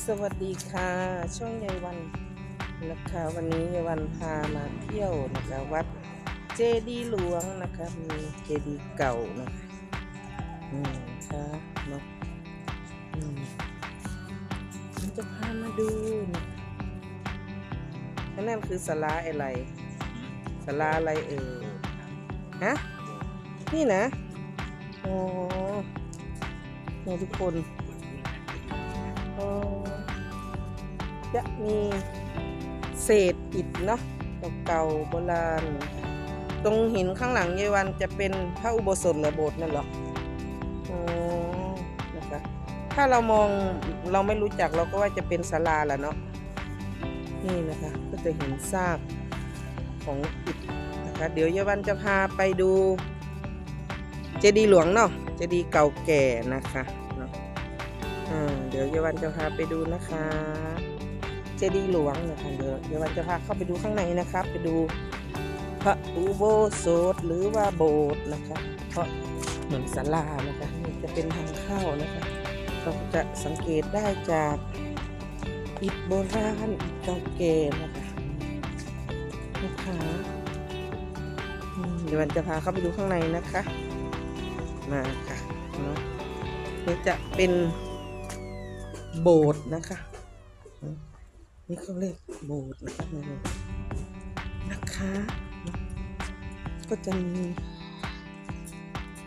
สวัสดีค่ะ ช่องยายวันนะคะวันนี้ยายวันพามาเที่ยวนะคะวัดเจดีหลวงนะคะมีเจดีเก่านะคะอืมค่ะเนาะอืมมันจะพามาดูนะนั่นคือสลาอะไรสลาอะไรเอ่ยฮะนี่นะโอ้เนี่ยทุกคนเออ จะมีเศษอิฐเนาะเก่าโบราณ ตรงหินข้างหลังยายวันจะเป็นพระอุโบสถหรือโบสถ์นั่นหรออ๋อนะคะถ้าเรามองเราไม่รู้จักเราก็ว่าจะเป็นศาลาแหละเนาะนี่นะคะ ก็จะเห็นซากของอิฐนะคะเดี๋ยวยายวันจะพาไปดูเจดีย์หลวงเนาะเจดีย์เก่าแก่นะคะเนาะเดี๋ยวเยาวันจะพาไปดูนะคะ จดีย์หลวงนะคะเดี๋ยวเยาวันจะพาเข้าไปดูข้างในนะครับ ไปดูพระอุโบสถหรือว่าโบสถ์นะคะเพราะเหมือนศาลานะคะนี่จะเป็นทางเข้านะคะเราจะสังเกตได้จากอิฐโบราณอิฐเก่าแก่นะคะนะคะเดี๋ยววันจะพาเข้าไปดูข้างในนะคะมาค่ะเนาะนี่จะเป็นโบสถ์นะคะ นี่เขาเรียกโบสถ์นะคะนะคะ ก็จะมี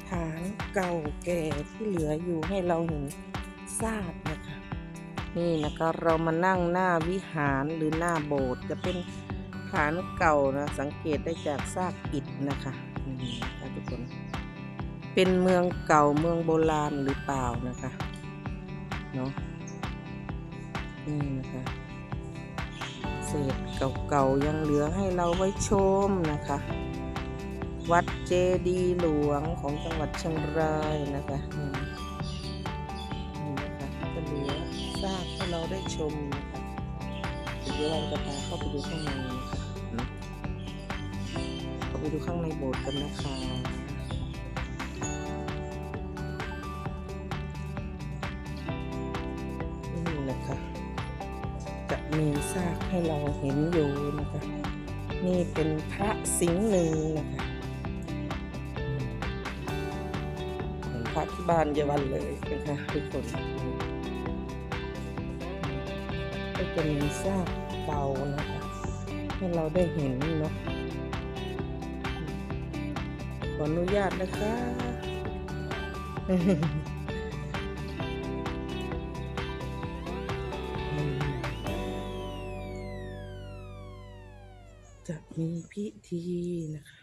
ฐานเก่าแก่ที่เหลืออยู่ให้เราเห็นซากนะคะ นี่นะคะเรามานั่งหน้าวิหารหรือหน้าโบสถ์จะเป็นฐานเก่านะสังเกตได้จากซากอิฐนะคะนี่นะคะทุกคนเป็นเมืองเก่าเมืองโบราณหรือเปล่านะคะเนาะนี่นะคะ ษเก่าๆยังเหลือให้เราไว้ชมนะคะ วัดเจดีหลวงของจังหวัดเชียงรายนะคะนี่นะคะจะเหลือซากให้เราได้ชมนะคะเดี๋ยวเราจะพาเข้าไปดูข้างในนะคะเข้าไปดูข้างในโบสถ์กันนะคะ จะมีซากให้เราเห็นอยู่นะคะ นี่เป็นพระสิงห์หนึ่งนะคะเหมือนพระที่บ้านเยาวันเลยนะคะทุกคนก็จะมีซากเก่านะคะให้เราได้เห็นเนาะขออนุญาตนะคะ จะมีพิธีนะคะ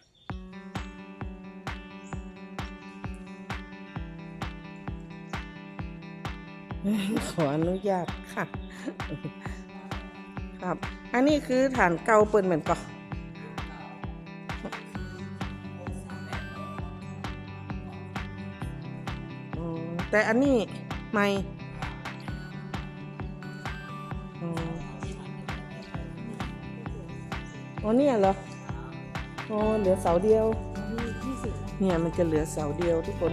ขออนุญาตค่ะ ครับ อันนี้คือฐานเก่าเปิดเหมือนก่อนอ๋อแต่อันนี้ไม่ อ๋อเนี่ยเหรออ๋อเหลือเสาเดียวเนี่ยมันจะเหลือเสาเดียวทุกคน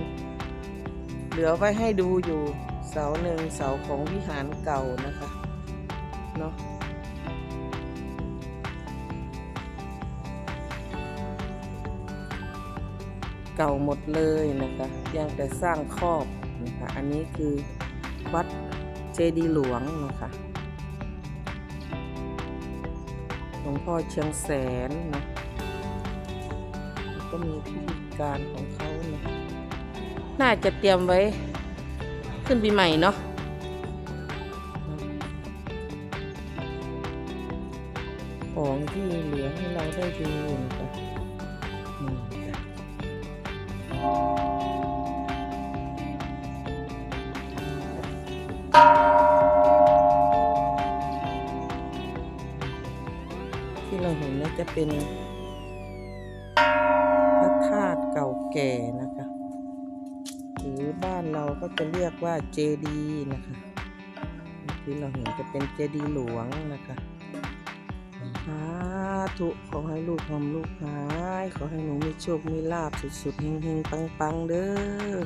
เหลือไว้ให้ดูอยู่เสาหนึ่งเสาของวิหารเก่านะคะเนาะเก่าหมดเลยนะคะยังแต่สร้างครอบนะคะอันนี้คือวัดเจดีหลวงนะคะ หลวงพ่อเชียงแสนนะก็มีพิธีการของเขานะน่าจะเตรียมไว้ขึ้นปีใหม่เนาะของที่เหลือให้เราได้ดูนะคะ ที่เราเห็นน่าจะเป็นพระธาตุเก่าแก่นะคะ หรือบ้านเราก็จะเรียกว่าเจดีนะคะที่เราเห็นจะเป็นเจดีหลวงนะคะสาธุขอให้ลูกทำลูกหาย ขอให้หนูมีโชค มีลาบสุดๆเฮงๆ ปังๆ เด้อ